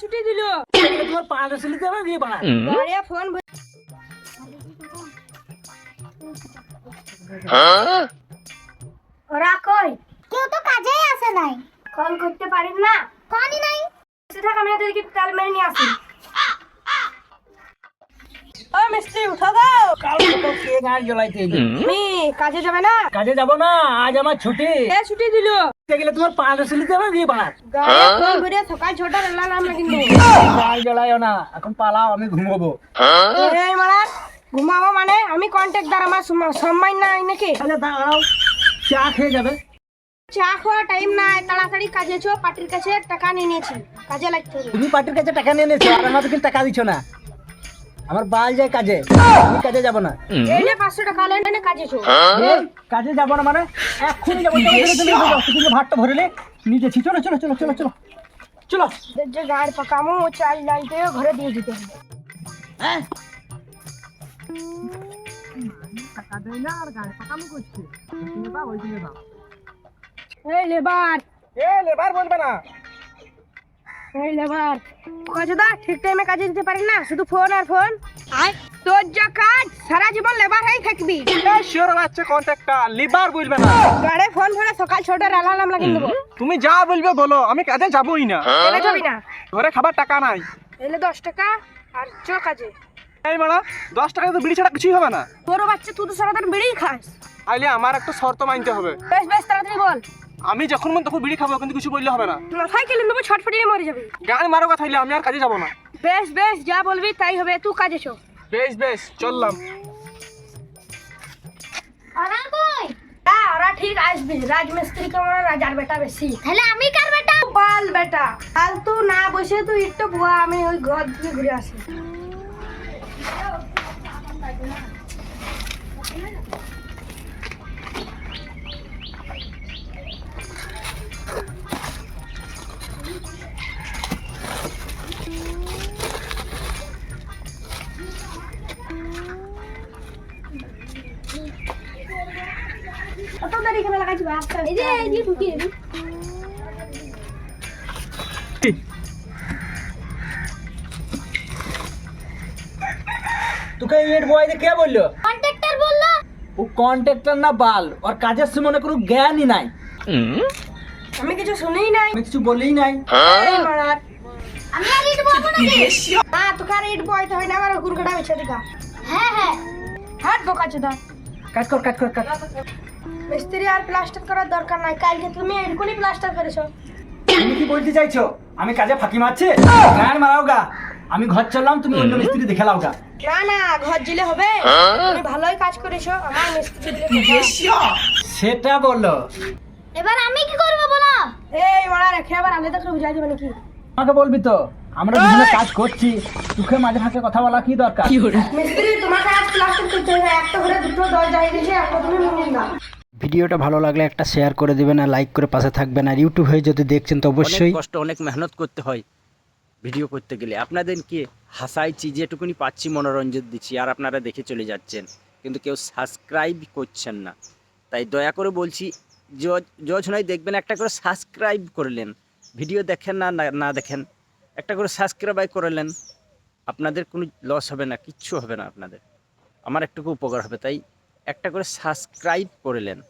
ছুটি দিল। তোমার পাঁচ আসলে যাবে দিয়ে বাড়া আরে ফোন ওরা কই? কেউ তো কাজেই আসে নাই। কল করতে পারিস না? কনই নাই। সেটা আমি তোদেরকে তাল মেরে নিয়ে আসি। ও মিস্ত্রি উঠা দাও কাল তো কে গাড়ি জ্বলাইতে এলি? আমি কাজে যাবে না? কাজে যাব না আজ আমার ছুটি। এ ছুটি দিল? গেলে তোমার পাঁচ আসলে যাবে দিয়ে বাড়া গাড়িয়া ফোন করে সকাল ছটা রেলা আমরা কিন্তু গাড়ি জ্বলাইও না এখন পালাও আমি ঘুমাবো। এই মারা ঘুমাবো মানে আমি আমার সম্মান নাই নাকি? দাঁড়াও চা খেয়ে যাবে। চা খাওয়ার টাইম নাই তাড়াতাড়ি কাজে পার্টির কাছে টাকা নিয়ে নিয়েছি। কাজে লাগতে তুমি পার্টির কাছে টাকা নিয়ে নিয়েছো আর কিন্তু টাকা দিচ্ছ না। আমার বাল যায় কাজে আমি কাজে যাব না। এই নে পাঁচশো টাকা লেন এনে কাজে ছো। কাজে যাব না মানে এক্ষুনি যাব। চলো, চলো, চলো, চলো, তুমি ভাতটা ভরলে নিতেছি চলো চলো চলো চলো চলো। চলো। যে গাড়ি পাকামো চাল লাইতে ঘরে দিয়ে দিতে হ্যাঁ? টাকা দেয় না আর গাড়ি পাকামো করছে ওইখানে দাও ওইখানে দাও এই লেবার। এ লেবার বলবে না। এই লেবার কাজে দা ঠিক টাইমে কাজে দিতে পারি না শুধু ফোন আর ফোন আয়। তোর যা কাজ সারা জীবন লেবার হয়ে থাকবি। শিওর বাচ্চা কন্ট্যাক্টটা লিবার বলবে না। গাড়ি ফোন সকাল ছটার অ্যালার্ম লাগিয়ে দেবো। তুমি যা বলবে বলো আমি কাজে যাবই না। এলে যাবি না? ঘরে খাবার টাকা নাই। এলে দশ টাকা আর চ কাজে। এই মারা দশ টাকা তো বিড়ি ছাড়া কিছুই হবে না। তোর বাচ্চা তুই তো সারাদিন বেড়েই খাস। আইলে আমার একটা শর্ত মানতে হবে। বেশ বেশ তাড়াতাড়ি বল। আমি যখন মন তখন বিড়ি খাব কিন্তু কিছু বললে হবে না। মাথায় কেলে নেব ছটফটিয়ে মরে যাবে। গান মারো কথা হইলে আমি আর কাজে যাব না। বেশ বেশ যা বলবি তাই হবে তুই কাজে ছো বেশ বেশ চললাম। ওরা কই? হ্যাঁ ওরা ঠিক আসবে রাজমিস্ত্রি কেমন রাজার বেটা বেশি। তাহলে আমি কার বেটা? বাল বেটা। কাল তুই না বসে তুই একটু বুয়া আমি ওই ঘর দিয়ে ঘুরে আসি। তোকে এড বয় কে বলল? কন্ট্রাক্টর বলল। ও কন্ট্রাক্টর না বাল ওর কাজের সময় কোনো জ্ঞানই নাই। আমি কিছু শুনেই নাই। আমি কিছু বলেই নাই। আমি আর ইট বলব না না তোকে আর ইট বইতে হয় না আমার কুরকাটা বেছে দিকা হ্যাঁ হ্যাঁ। হাট বোকা চোদা কাজ কর কাজ কর কাজ মিস্ত্রি আর প্লাস্টার করার দরকার নাই। কালকে তুমি এরকমই প্লাস্টার করেছ। তুমি কি বলতে চাইছো? আমি কাজে ফাঁকি মারছি? গান মারাও গা। আমি ঘর চললাম তুমি অন্য মিস্ত্রি দেখে লাও গা। না না ঘর জিলে হবে। তুমি ভালোই কাজ করেছ আমার মিস্ত্রি সেটা বলল এবার আমি কি করব বলো? এই মারা রেখে আবার আলাদা করে বুঝাই দেবে নাকি? আমাকে বলবি তো আমরা দুজনে কাজ করছি। তোকে মাঝে ফাঁকে কথা বলা কি দরকার? মিস্ত্রি তোমাকে আজ প্লাস্টার করতে হবে। একটা করে দুটো দরজা হয়ে গেছে একটা তুমি দাও ভিডিওটা ভালো লাগলে একটা শেয়ার করে দেবেন আর লাইক করে পাশে থাকবেন। আর ইউটিউব হয়ে যদি দেখছেন তো অবশ্যই কষ্ট অনেক মেহনত করতে হয় ভিডিও করতে গেলে। আপনাদেরকে হাসাইছি যেটুকুনি পাচ্ছি মনোরঞ্জন দিচ্ছি আর আপনারা দেখে চলে যাচ্ছেন কিন্তু কেউ সাবস্ক্রাইব করছেন না। তাই দয়া করে বলছি জজ নয় দেখবেন একটা করে সাবস্ক্রাইব করলেন। ভিডিও দেখেন না না- না দেখেন একটা করে সাবস্ক্রাইব করলেন আপনাদের কোনো লস হবে না কিচ্ছু হবে না আপনাদের। আমার একটুকু উপকার হবে তাই একটা করে সাবস্ক্রাইব করলেন।